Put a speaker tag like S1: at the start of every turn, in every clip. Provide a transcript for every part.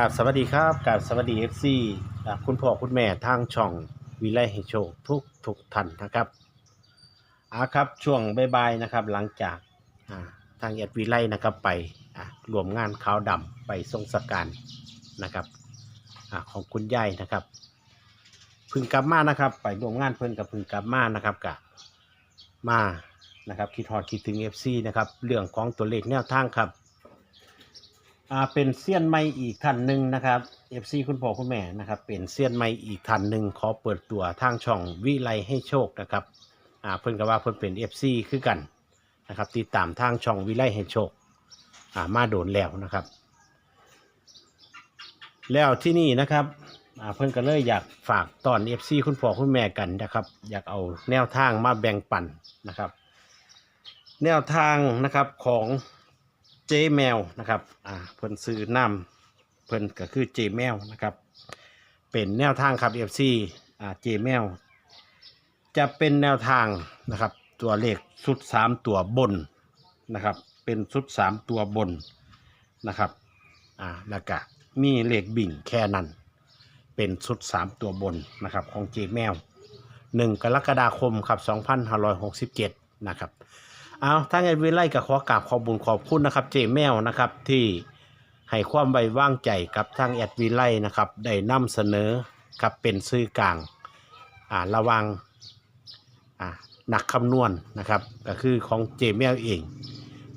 S1: กราบสวัสดีครับกราบสวัสดีเอฟซีคุณพ่อคุณแม่ทางช่องวิไลให้โชคทุกทุกท่านนะครับอาครับ ช่วงบ่ายๆนะครับ หลังจากทางเอดวิไลนะครับไปรวมงานขาวดำไปทรงสการนะครับอของคุณยายนะครับพึ่งกลับมานะครับ ไปรวมงานเพิ่นกับพึ่งกลับมานะครับกะมานะครับคิดฮอดคิดถึง FC นะครับเรื่องของตัวเลขแนวทางครับ อ่าเป็นเซียนใหม่อีกท่านหนึ่งนะครับ FC คุณพ่อคุณแม่นะครับเป็นเซียนใหม่อีกท่านหนึ่งขอเปิดตัวทางช่องวิไลให้โชคนะครับอ่าเพิ่นก็ว่าเพิ่นเป็น FC คือกันนะครับติดตามทางช่องวิไลให้โชคอ่ามาโดนแล้วนะครับ แล้วที่นี่นะครับอ่าเพิ่นก็เลยอยากฝากตอน FC คุณพ่อคุณแม่กันนะครับ อยากเอาแนวทางมาแบ่งปันนะครับ แนวทางนะครับของ เจแมวนะครับอ่าเพิ่นซื้อน้ำเพิ่นก็คือเจแมวนะครับ เป็นแนวทางครับ FC อ่าเจแมวจะเป็นแนวทางนะครับ ตัวเลขชุด3ตัวบนนะครับ เป็นชุด3ตัวบนนะครับอ่าแล้วก็มีเลขบิ่งแค่นั้น เป็นชุด 3 ตัวบนนะครับของเจแมว 1 กรกฎาคมครับ 2567 นะครับ เอาถ้าไงวิไลก็ขอกราบขอบุญขอบคุณนะครับ เจแมวนะครับที่ให้ความไว้วางใจกับทางแอดวิไลนะครับได้นำเสนอครับเป็นสื่อกลางอ่าระวังอ่านักคำนวณนะครับก็คือของเจแมวเอง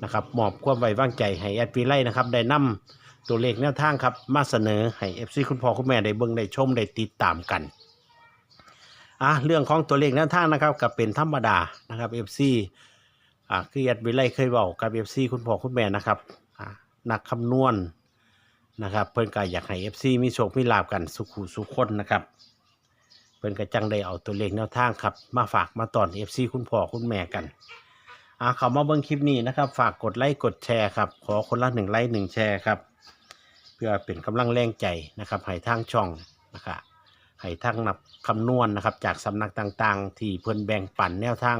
S1: นะครับมอบความไว้วางใจให้แอดวิไลนะครับได้นำตัวเลขแนวทางครับมาเสนอให้เอฟซีคุณพ่อคุณแม่ได้เบิ่งได้ชมได้ติดตามกันอะเรื่องของตัวเลขแนวทางนะครับก็เป็นธรรมดานะครับเอฟซี อ่าคือแอดวิไลเคยบอกกับเอฟซีคุณพ่อคุณแม่นะครับอ่านักคำนวณนะครับ เพิ่อนก็อยากให้เอฟซีมีโชคมีลาบกันสุขุสุขคนนะครับ เพิ่อนก็จังได้เอาตัวเลขแนวทางครับ มาฝากมาตอนเอฟซีคุณพ่อคุณแม่กันอ่าเขามาเบิ่งคลิปนี้นะครับ ฝากกดไลค์กดแชร์ครับ ขอคนละหนึ่งไลค์หนึ่งแชร์ครับ เพื่อเป็นกำลังแรงใจนะครับให้ทางช่องนะครับให้ทางนับคำนวณนะครับ จากสำนักต่างๆ ที่เพิ่อนแบ่งปันแนวทาง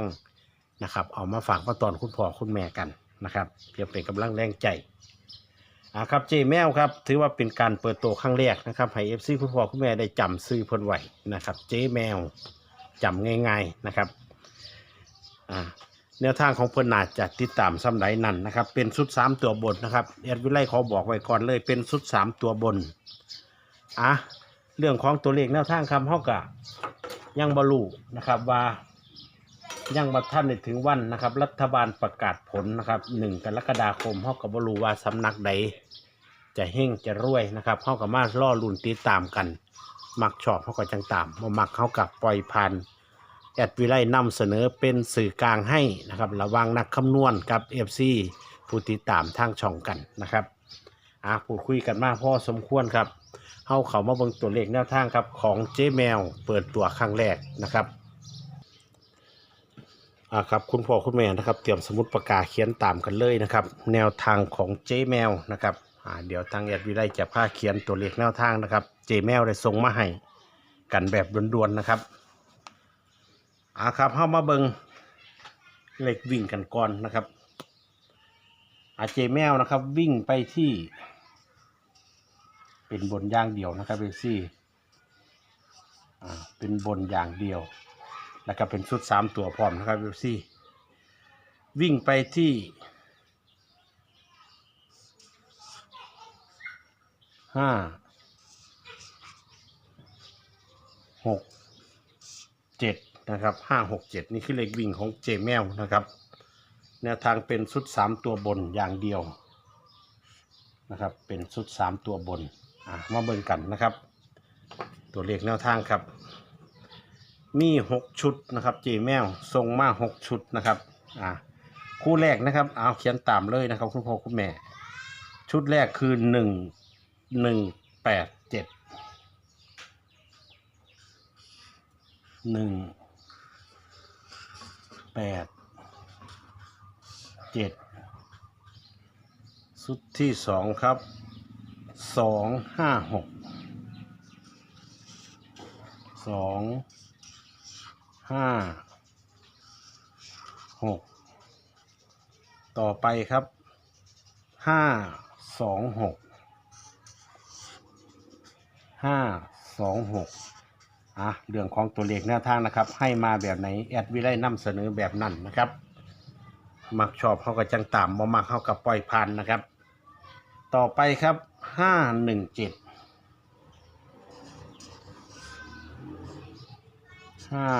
S1: นะครับ เอามาฝากมาตอนคุณพ่อคุณแม่กันนะครับเพื่อเป็นกำลังแรงใจอ่าครับเจแมวครับ ถือว่าเป็นการเปิดตัวครั้งแรกนะครับให้เอฟซีคุณพ่อคุณแม่ได้จำซื้อเพิ่นไหวนะครับ เจแมวจำง่ายๆนะครับอ่าแนวทางของเพิ่นนาจะติดตามซ้ำไหนนั่นนะครับ เป็นชุดสามตัวบนนะครับแอดวิไลขอบอกไว้ก่อนเลยเป็นชุดสามตัวบนอะเรื่องของตัวเลขแนวทางคำเฮากะยังบรูนะครับว่า ยังมาท่านได้ถึงวันนะครับ รัฐบาลประกาศผลนะครับหนึ่งกรกฎาคมเขากับบรูว่าสำนักใด จะเฮงจะรวยนะครับเขากับมาล่อลุ่นติดตามกัน มักชอบเขาก็จังตามมามักเขากับปล่อยผ่านแอดวิไลนำเสนอเป็นสื่อกลางให้นะครับ ระวังนักคำนวณกับเอฟซีผู้ติดตามทางช่องกันนะครับอะพูดคุยกันมากพอสมควรครับเขาเขามาเบิ่งตัวเลขแนวทางครับของเจ๊แมวเปิดตัวครั้งแรกนะครับ อ่าครับคุณพ่อคุณแม่นะครับ เตรียมสมุดปากกาเขียนตามกันเลยนะครับ แนวทางของเจแมวนะครับอ่าเดี๋ยวทางแอดวิไลจะพาเขียนตัวเลขแนวทางนะครับเจแมวได้ส่งมาให้กันแบบด่วนๆนะครับอ่าครับเข้ามาเบิงเลขวิ่งกันก่อนนะครับอาเจแมวนะครับ วิ่งไปที่ เป็นบนย่างเดียวนะครับเอซี่อ่าเป็นบนอย่างเดียว แล้วก็เป็นชุดสามตัวพร้อมนะครับดูซี่วิ่งไปที่ห้าหกเจ็ดนะครับห้าหกเจ็ดนี่คือเลขวิ่งของเจแมวนะครับแนวทางเป็นชุดสามตัวบนอย่างเดียวนะครับเป็นชุดสามตัวบนอะมาเบิ่งกันนะครับ ตัวเลขแนวทางครับ มีหกชุดนะครับเจแมวส่งมาหกชุดนะครับอ่าคู่แรกนะครับเอาเขียนตามเลยนะครับ คุณพ่อคุณแม่ ชุดแรกคือหนึ่งหนึ่งแปดเจ็ดหนึ่งแปดเจ็ดชุดที่สองครับสองห้าหกสอง ห้าหกต่อไปครับห้าสองหกห้าสองหกอะเรื่องของตัวเลขแนวทางนะครับ ให้มาแบบไหนแอดวิไลนำเสนอแบบนั้นนะครับ มักชอบเขาก็จังตามบ่มักเขากับปล่อยผ่านนะครับ ต่อไปครับห้าหนึ่งเจ็ด ห้า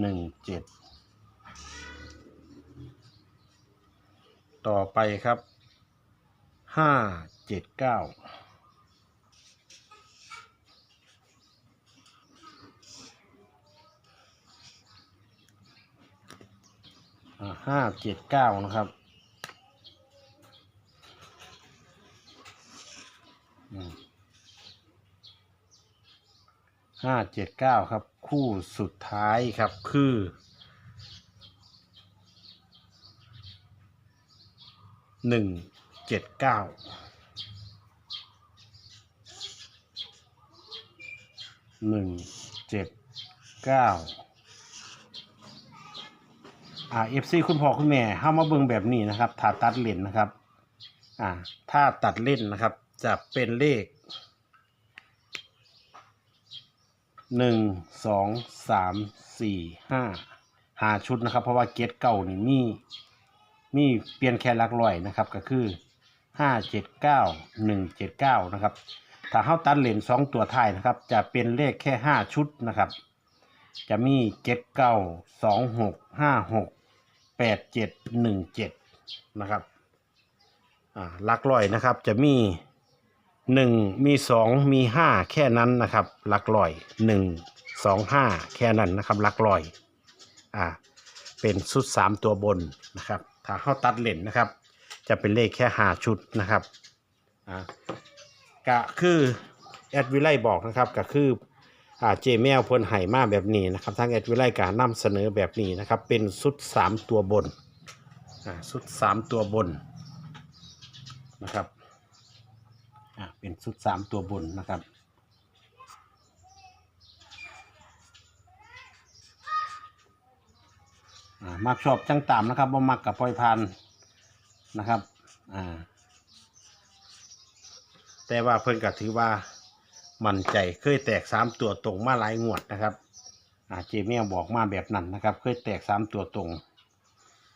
S1: หนึ่งเจ็ดต่อไปครับห้าเจ็ดเก้าห้าเจ็ดเก้านะครับห้าเจ็ดเก้าครับ คู่สุดท้ายครับคือ หนึ่งเจ็ดเก้าหนึ่งเจ็ดเก้าอ่าเอฟซีคุณพ่อคุณแม่ห้ามาเบิ่งแบบนี้นะครับถ้าตัดเล่นนะครับ อ่า ถ้าตัดเล่นนะครับ จะเป็นเลข หนึ่งสองสามสี่ห้าหาชุดนะครับ เพราะว่าเกตเก่านี่มีมีเปลี่ยนแค่หลักร้อยนะครับ ก็คือห้าเจ็ดเก้าหนึ่งเจ็ดเก้านะครับ ถ้าเข้าตัดเลนสองตัวท้ายนะครับ จะเป็นเลขแค่ห้าชุดนะครับ จะมีเจ็ดเก้าสองหกห้าหกแปดเจ็ดหนึ่งเจ็ดนะครับ อ่าหลักร้อยนะครับจะมี หนึ่งมีสองมีห้าแค่นั้นนะครับหลักร้อยหนึ่งสองห้าแค่นั้นนะครับหลักร้อยอ่าเป็นชุด3ตัวบนนะครับถ้าเข้าตัดเลนนะครับ จะเป็นเลขแค่หาชุดนะครับอ่าก็คือแอดวิไลบอกนะครับก็คืออ่าเจแมวเพิ่นไห่มาแบบนี้นะครับทางแอดวิไลการนำเสนอแบบนี้นะครับเป็นชุด3ตัวบนอ่าชุด3ตัวบนนะครับ เป็นชุด3ตัวบนนะครับอ่ามักชอบจังตามนะครับบ่มักกับปล่อยพันนะครับ อ่า แต่ว่าเพิ่นก็ถือว่ามั่นใจเคยแตกสามตัวตรงมาหลายงวดนะครับอาเจเมียบอกมาแบบนั้นนะครับ เคยแตกสามตัวตรง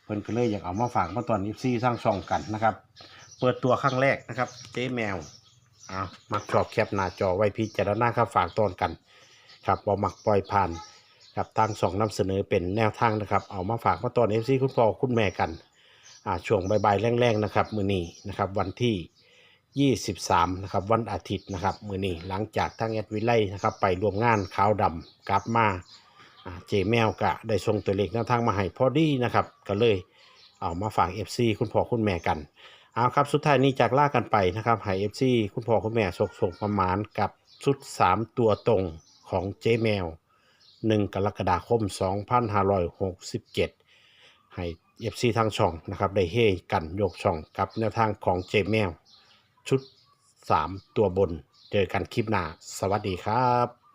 S1: เพิ่นก็เลยอยากเอามาฝากมาตอนนี้ซีสร้างช่องกันนะครับ เปิดตัวครั้งแรกนะครับ เจ๊แมว อ่ามักชอบแคปหน้าจอไว้พิจารณาครับฝากตอนกัน ครับบ่มักปล่อยผ่านครับทางสองนำเสนอเป็นแนวทางนะครับ เอามาฝากมาตอนเอฟซีคุณพ่อคุณแม่กันอ่าช่วงบ่ายๆแรงๆนะครับ มือนี้นะครับวันที่ 23นะครับวันอาทิตย์นะครับ มือนี้หลังจากทั้งแอดวิไลนะครับไปรวมงานขาวดำกลับมาอ่าเจแมวกะได้ส่งตัวเลขแนวทางมาให้พอดีนะครับ ก็เลยเอามาฝาก FC คุณพ่อคุณแม่กัน เอาครับสุดท้ายนี้จากล่ากันไปนะครับให้ FC คุณพ่อคุณแม่ส่งส่งประมาณกับชุด 3 ตัวตรงของเจแมว 1 กรกฎาคม 2567 ให้เอฟซีทางช่องนะครับได้เฮกันยกช่องกับแนวทางของเจแมว ชุด 3 ตัวบน เจอกันคลิปหน้า สวัสดีครับ